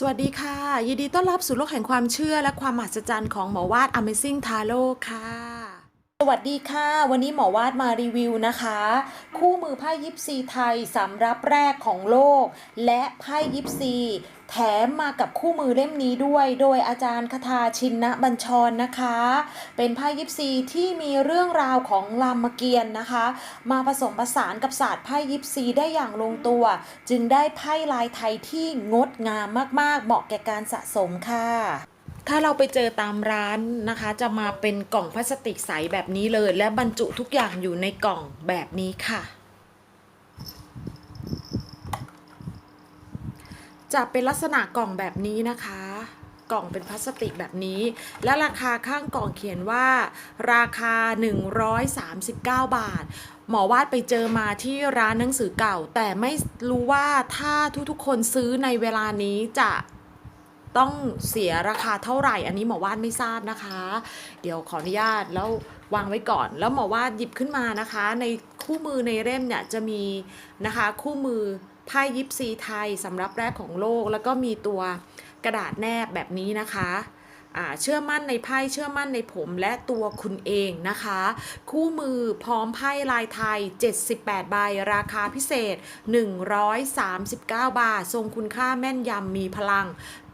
สวัสดีค่ะ ยินดีต้อนรับสู่โลกแห่งความเชื่อและความมหัศจรรย์ของหมอวาด Amazing Tarot ค่ะ วัสดีค่ะ วันนี้หมอวาดมารีวิวนะคะ คู่มือไพ่ยิปซีไทยสำรับแรกของโลก และไพ่ยิปซีแถมมากับคู่มือเล่มนี้ด้วย โดยอาจารย์คทาชินนะบัญชรนะคะ เป็นไพ่ยิปซีที่มีเรื่องราวของรามเกียรตินะคะ มาผสมผสานกับศาสตร์ไพ่ยิปซีได้อย่างลงตัว จึงได้ไพ่ลายไทยที่งดงามมากๆ เหมาะแก่การสะสมค่ะ ถ้าเราไปเจอตามร้านนะคะ จะมาเป็นกล่องพลาสติกใสแบบนี้เลย และบรรจุทุกอย่างอยู่ในกล่องแบบนี้ค่ะ จะเป็นลักษณะกล่องแบบนี้นะคะกล่องเป็นพลาสติกแบบนี้ และราคาข้างกล่องเขียนว่า ราคา 139 บาท หมอวาดไปเจอมาที่ร้านหนังสือเก่า แต่ไม่รู้ว่าถ้าทุกๆคนซื้อในเวลานี้จะ ต้องเสียราคาเท่าไหร่ อันนี้หมอวาดไม่ทราบนะคะ เดี๋ยวขออนุญาตแล้ววางไว้ก่อน แล้วหมอวาดหยิบขึ้นมานะคะ ในคู่มือในเล่มเนี่ยจะมีนะคะคู่มือไพ่ยิปซีไทยสำหรับแรกของโลก แล้วก็มีตัวกระดาษแนบแบบนี้นะคะเชื่อมั่นในไพ่เชื่อมั่นในผมและตัวคุณเองนะคะ คู่มือพร้อมไพ่ลายไทย 78 ใบ ราคาพิเศษ 139 บาท ทรงคุณค่าแม่นยำมีพลัง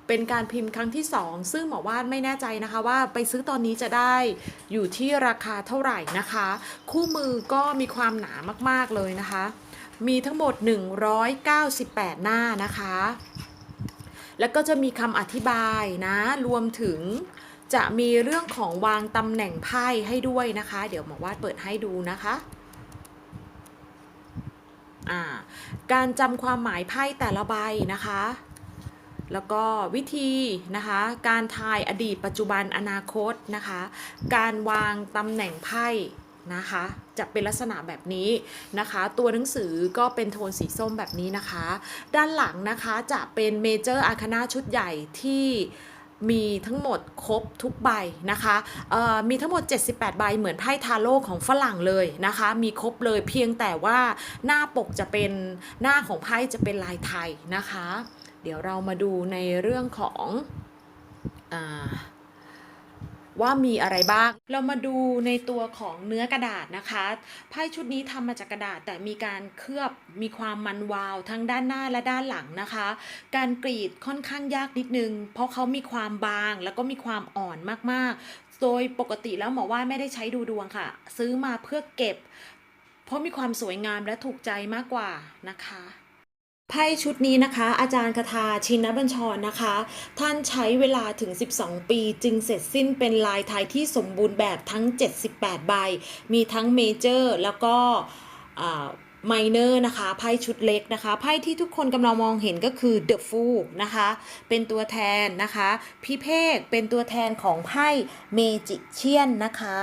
เป็นการพิมพ์ครั้งที่ 2 ซึ่งหมอวาดไม่แน่ใจนะคะว่าไปซื้อตอนนี้จะได้อยู่ที่ราคาเท่าไหร่นะคะ คู่มือก็มีความหนามากๆเลยนะคะ มีทั้งหมด 198 หน้านะคะ แล้วก็จะมีคำอธิบายนะ รวมถึงจะมีเรื่องของวางตำแหน่งไพ่ให้ด้วยนะคะ เดี๋ยวหมอวาดเปิดให้ดูนะคะการจำความหมายไพ่แต่ละใบนะคะ แล้วก็วิธีนะคะ การทายอดีตปัจจุบันอนาคตนะคะ การวางตำแหน่งไพ่นะคะ จะเป็นลักษณะแบบนี้นะคะ ตัวหนังสือก็เป็นโทนสีส้มแบบนี้นะคะ ด้านหลังนะคะจะเป็นเมเจอร์อาคานาชุดใหญ่ที่มีทั้งหมดครบทุกใบนะคะมีทั้งหมด 78 ใบเหมือนไพ่ทาโร่ของฝรั่งเลยนะคะ มีครบเลยเพียงแต่ว่าหน้าปกจะเป็นหน้าของไพ่จะเป็นลายไทยนะคะ เดี๋ยวเรามาดูในเรื่องของอว่ามีอะไรบ้าง เรามาดูในตัวของเนื้อกระดาษนะคะ ไพ่ชุดนี้ทำมาจากกระดาษแต่มีการเคลือบ มีความมันวาวทั้งด้านหน้าและด้านหลังนะคะ การกรีดค่อนข้างยากนิดนึง เพราะเขามีความบางแล้วก็มีความอ่อนมากๆ โดยปกติแล้วหมอว่าไม่ได้ใช้ดูดวงค่ะ ซื้อมาเพื่อเก็บ เพราะมีความสวยงามและถูกใจมากกว่านะคะ ไพ่ชุดนี้นะคะ อาจารย์คทาชินบัญชรนะคะ ท่านใช้เวลาถึง 12 ปี จึงเสร็จสิ้นเป็นลายไทยที่สมบูรณ์แบบทั้ง 78 ใบ มีทั้งเมเจอร์แล้วก็ไมเนอร์นะคะไพ่ชุดเล็กนะคะไพ่ที่ทุกคนกำลังมองเห็นก็คือ The Fool นะคะ เป็นตัวแทนนะคะ พี่เพกเป็นตัวแทนของไพ่เมจิเชียนนะคะ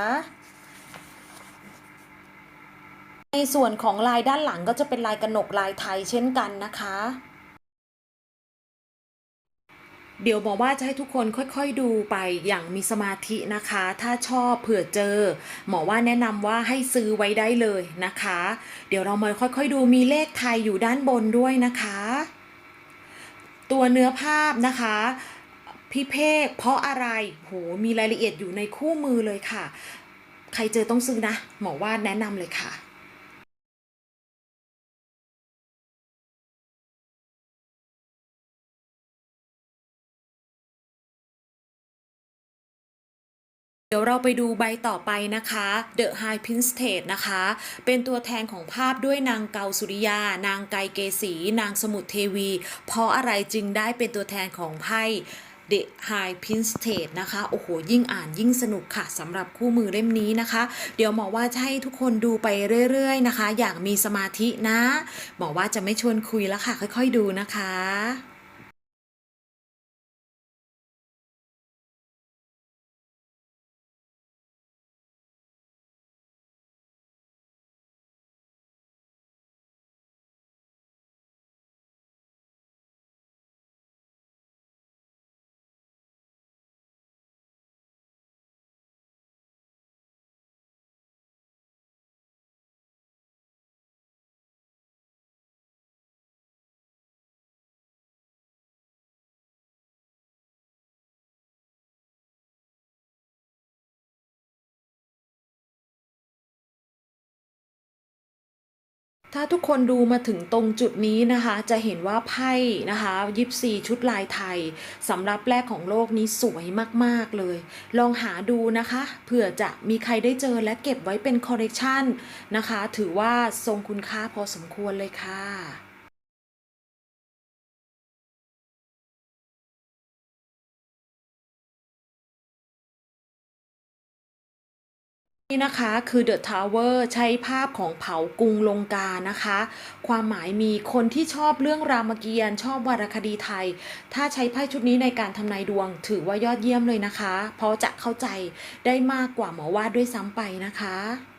ในส่วนของลายด้านหลังก็จะเป็นลายกระหนกลายไทยเช่นกันนะคะ เดี๋ยวบอกว่าจะให้ทุกคนค่อยๆดูไปอย่างมีสมาธินะคะ ถ้าชอบเผื่อเจอ หมอว่าแนะนำว่าให้ซื้อไว้ได้เลยนะคะ เดี๋ยวเรามาค่อยๆดูมีเลขไทยอยู่ด้านบนด้วยนะคะ ตัวเนื้อภาพนะคะพี่เพกเพราะอะไรโหมีรายละเอียดอยู่ในคู่มือเลยค่ะ ใครเจอต้องซื้อนะ หมอว่าแนะนำเลยค่ะ เดี๋ยวเราไปดูใบต่อไปนะคะ The High Priestess นะคะ เป็นตัวแทนของภาพด้วยนางเกาสุริยา นางไกเกษี นางสมุทรเทวี เพราะอะไรจึงได้เป็นตัวแทนของไพ่ The High Priestess นะคะ โอ้โห ยิ่งอ่านยิ่งสนุกค่ะสำหรับคู่มือเล่มนี้นะคะ เดี๋ยวหมอว่าจะให้ทุกคนดูไปเรื่อยๆนะคะ อย่างมีสมาธินะ หมอว่าจะไม่ชวนคุยแล้วค่ะ ค่อยๆดูนะคะ ถ้าทุกคนดูมาถึงตรงจุดนี้นะคะ จะเห็นว่าไพ่นะคะยิปซีชุดลายไทยสำหรับแรกของโลกนี้สวยมากๆเลย ลองหาดูนะคะเผื่อจะมีใครได้เจอและเก็บไว้เป็นคอลเลกชันนะคะ ถือว่าทรงคุณค่าพอสมควรเลยค่ะ นี่นะคะคือ The Tower ใช้ภาพของเผากรุงลงกานะคะ ความหมายมีคนที่ชอบเรื่องรามเกียรติ์ชอบวรรณคดีไทย ถ้าใช้ไพ่ชุดนี้ในการทำนายดวง ถือว่ายอดเยี่ยมเลยนะคะ เพราะจะเข้าใจได้มากกว่าหมอวาดด้วยซ้ำไปนะคะ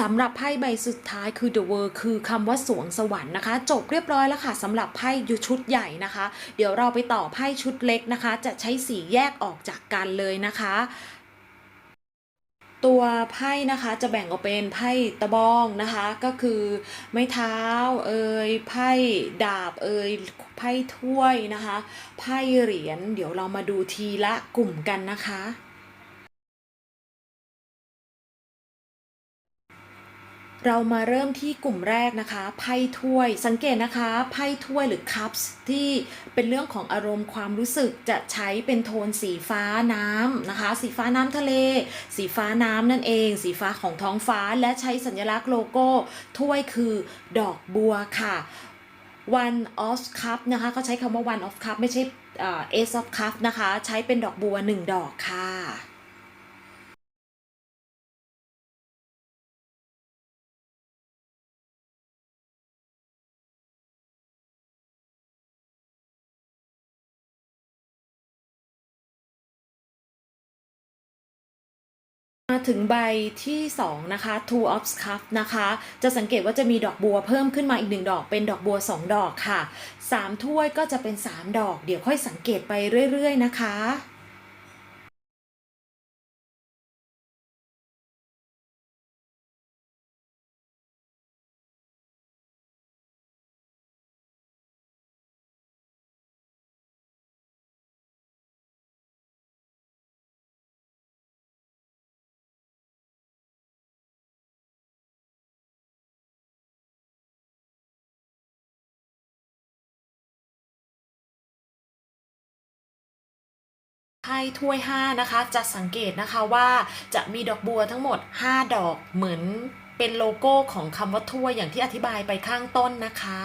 สำหรับไพ่ใบสุดท้ายคือ The World คือคำว่าสวงสวรรค์นะคะ จบเรียบร้อยแล้วค่ะสำหรับไพ่ยุชุดใหญ่นะคะ เดี๋ยวเราไปต่อไพ่ชุดเล็กนะคะ จะใช้สีแยกออกจากกันเลยนะคะ ตัวไพ่นะคะจะแบ่งออกเป็นไพ่ตะบองนะคะ ก็คือไม้เท้าเอ่ยไพ่ดาบเอ่ยไพ่ถ้วยนะคะ ไพ่เหรียญเดี๋ยวเรามาดูทีละกลุ่มกันนะคะ เรามาเริ่มที่กลุ่มแรกนะคะไพ่ถ้วย สังเกตนะคะไพ่ถ้วยหรือ cups ที่เป็นเรื่องของอารมณ์ความรู้สึกจะใช้เป็นโทนสีฟ้าน้ำนะคะ สีฟ้าน้ำทะเล สีฟ้าน้ำนั่นเอง สีฟ้าของท้องฟ้าและใช้สัญลักษณ์โลโก้ถ้วยคือดอกบัวค่ะ one of cup นะคะเขาใช้คำว่า one of cup ไม่ใช่เอ่อ ace of cup นะคะ ใช้เป็นดอกบัวหนึ่งดอกค่ะ ถึงใบที่ 2 นะคะ two of cups นะคะ จะสังเกตว่าจะมีดอกบัวเพิ่มขึ้นมาอีกหนึ่งดอก เป็นดอกบัว 2 ดอกค่ะ 3 ถ้วยก็จะเป็น 3 ดอก เดี๋ยวค่อยสังเกตไปเรื่อย ๆ นะคะ ไพ่ถ้วย 5 นะคะ จะสังเกตนะคะว่าจะมีดอกบัวทั้งหมด 5 ดอกเหมือนเป็นโลโก้ของคำว่าถ้วยอย่างที่อธิบายไปข้างต้นนะคะ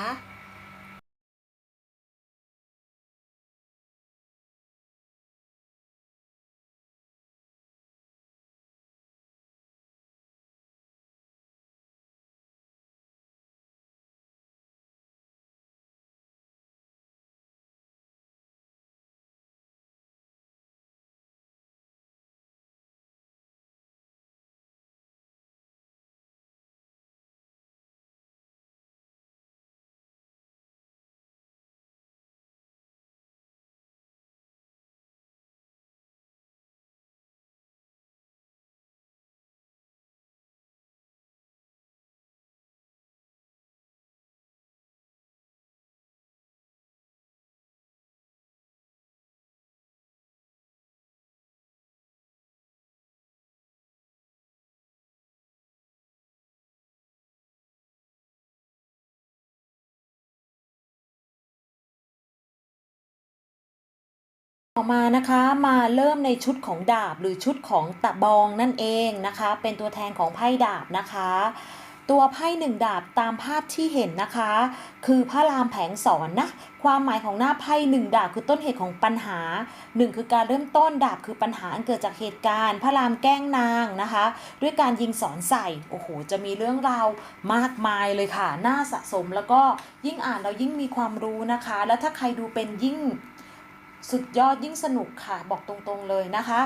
ต่อมานะคะมาเริ่มในชุดของดาบหรือชุดของตะบองนั่นเองนะคะ เป็นตัวแทนของไพ่ดาบนะคะ ตัวไพ่หนึ่งดาบตามภาพที่เห็นนะคะ คือพระรามแผงสอนนะความหมายของหน้าไพ่หนึ่งดาบคือต้นเหตุของปัญหาหนึ่งคือการเริ่มต้นดาบคือปัญหาอันเกิดจากเหตุการณ์ พระรามแกล้งนางนะคะ ด้วยการยิงสอนใส่โอ้โหจะมีเรื่องราวมากมายเลยค่ะน่าสะสมแล้วก็ยิ่งอ่านเรายิ่งมีความรู้นะคะ แล้วถ้าใครดูเป็นยิ่ง สุดยอดยิ่งสนุกค่ะบอกตรงๆเลยนะคะ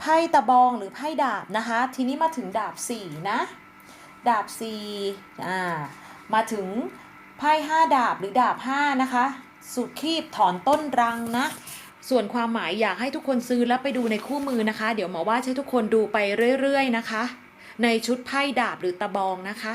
ไพ่ตะบองหรือไพ่ดาบนะคะ ทีนี้มาถึงดาบสี่นะ ดาบสี่อ่ามาถึงไพ่ห้าดาบหรือดาบห้านะคะ สุดคีบถอนต้นรังนะส่วนความหมายอยากให้ทุกคนซื้อแล้วไปดูในคู่มือนะคะ เดี๋ยวหมอว่าให้ทุกคนดูไปเรื่อยๆนะคะ ในชุดไพ่ดาบหรือตะบองนะคะ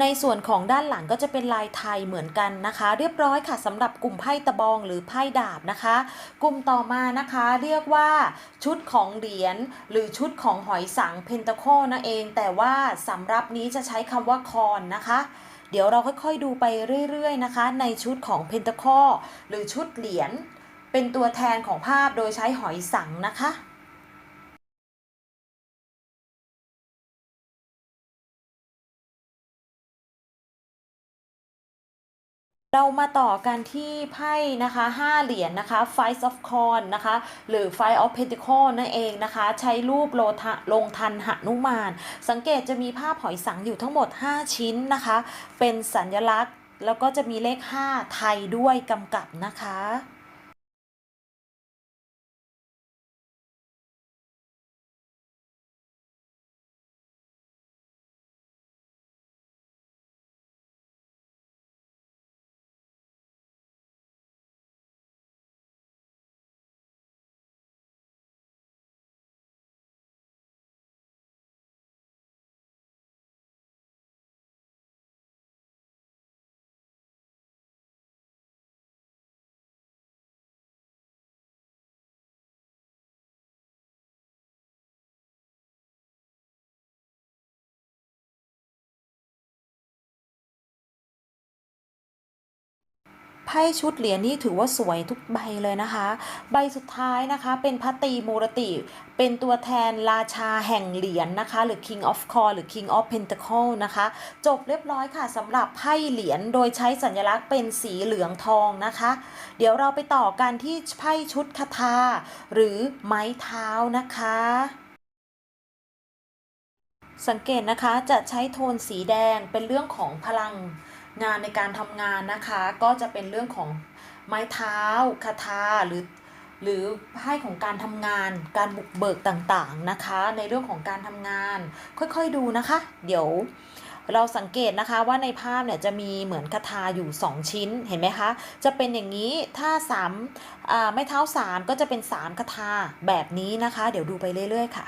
ในส่วนของด้านหลังก็จะเป็นลายไทยเหมือนกันนะคะ เรียบร้อยค่ะสำหรับกลุ่มไพ่ตะบองหรือไพ่ดาบนะคะ กลุ่มต่อมานะคะเรียกว่าชุดของเหรียญหรือชุดของหอยสังเพนตาโคนั่นเอง แต่ว่าสำหรับนี้จะใช้คำว่าคอนนะคะเดี๋ยวเราค่อยๆดูไปเรื่อยๆนะคะ ในชุดของเพนตาโคหรือชุดเหรียญเป็นตัวแทนของภาพโดยใช้หอยสังนะคะ เรามาต่อกันที่ไพ่นะคะ5เหรียญนนะคะ Five of c o n นะคะ หรือ Five of Pentacle นั่นเองนะคะ ใช้รูปโลทะลงทันหนุมาน สังเกตจะมีภาพหอยสังอยู่ทั้งหมด 5 ชิ้นนะคะ เป็นสัญลักษณ์ แล้วก็จะมีเลข 5 ไทยด้วยกำกับนะคะ ไพ่ชุดเหรียญนี่ถือว่าสวยทุกใบเลยนะคะ ใบสุดท้ายนะคะเป็นพัตตีมูรติ เป็นตัวแทนราชาแห่งเหรียญนะคะ หรือ King of c o r หรือ King of Pentacle นะคะ จบเรียบร้อยค่ะสำหรับไพ่เหรียญโดยใช้สัญลักษณ์เป็นสีเหลืองทองนะคะ เดี๋ยวเราไปต่อกันที่ไพ่ชุดคาถาหรือไม้เท้านะคะสังเกตนะคะจะใช้โทนสีแดงเป็นเรื่องของพลัง งานในการทำงานนะคะ ก็จะเป็นเรื่องของไม้เท้าคาถาหรือหรือไพ่ของการทำงานการบุกเบิกต่างๆนะคะ ในเรื่องของการทำงาน ค่อยๆดูนะคะ เดี๋ยวเราสังเกตนะคะว่าในภาพเนี่ยจะมีเหมือนคาถาอยู่ 2 ชิ้นเห็นไหมคะ จะเป็นอย่างนี้ถ้า3อ่าไม้เท้า 3 ก็จะเป็น 3คาถาแบบนี้นะคะ เดี๋ยวดูไปเรื่อยๆค่ะ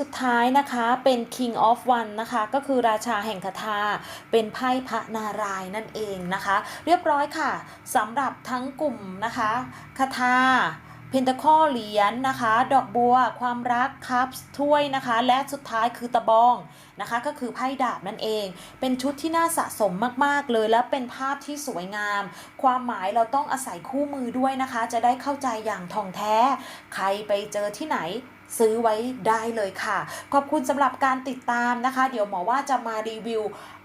สุดท้ายนะคะเป็น King of One นะคะก็คือราชาแห่งคาถาเป็นไพ่พระนารายณ์นั่นเองนะคะ เรียบร้อยค่ะสำหรับทั้งกลุ่มนะคะคาถาเพนตาคอเหรียญนะคะ ดอกบัว ความรักคัพถ้วยนะคะ และสุดท้ายคือตะบองนะคะ ก็คือไพ่ดาบนั่นเอง เป็นชุดที่น่าสะสมมากๆเลย และเป็นภาพที่สวยงาม ความหมายเราต้องอาศัยคู่มือด้วยนะคะ จะได้เข้าใจอย่างท่องแท้ ใครไปเจอที่ไหน ซื้อไว้ได้เลยค่ะ ขอบคุณสำหรับการติดตามนะคะ เดี๋ยวหมอว่าจะมารีวิว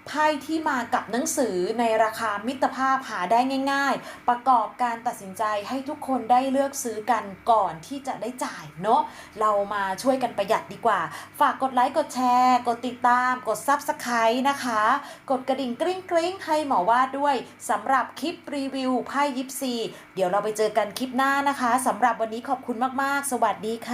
ไพ่ที่มากับหนังสือในราคามิตรภาพหาได้ง่าย ๆ ประกอบการตัดสินใจให้ทุกคนได้เลือกซื้อกันก่อนที่จะได้จ่ายเนาะเรามาช่วยกันประหยัดดีกว่า ฝากกดไลค์กดแชร์ กดติดตาม กด Subscribe นะคะ กดกระดิ่งกริ๊งกริ๊งให้หมอวาดด้วยสำหรับคลิปรีวิวไพ่ยิปซีเดี๋ยวเราไปเจอกันคลิปหน้านะคะสำหรับวันนี้ขอบคุณมากๆ สวัสดีค่ะ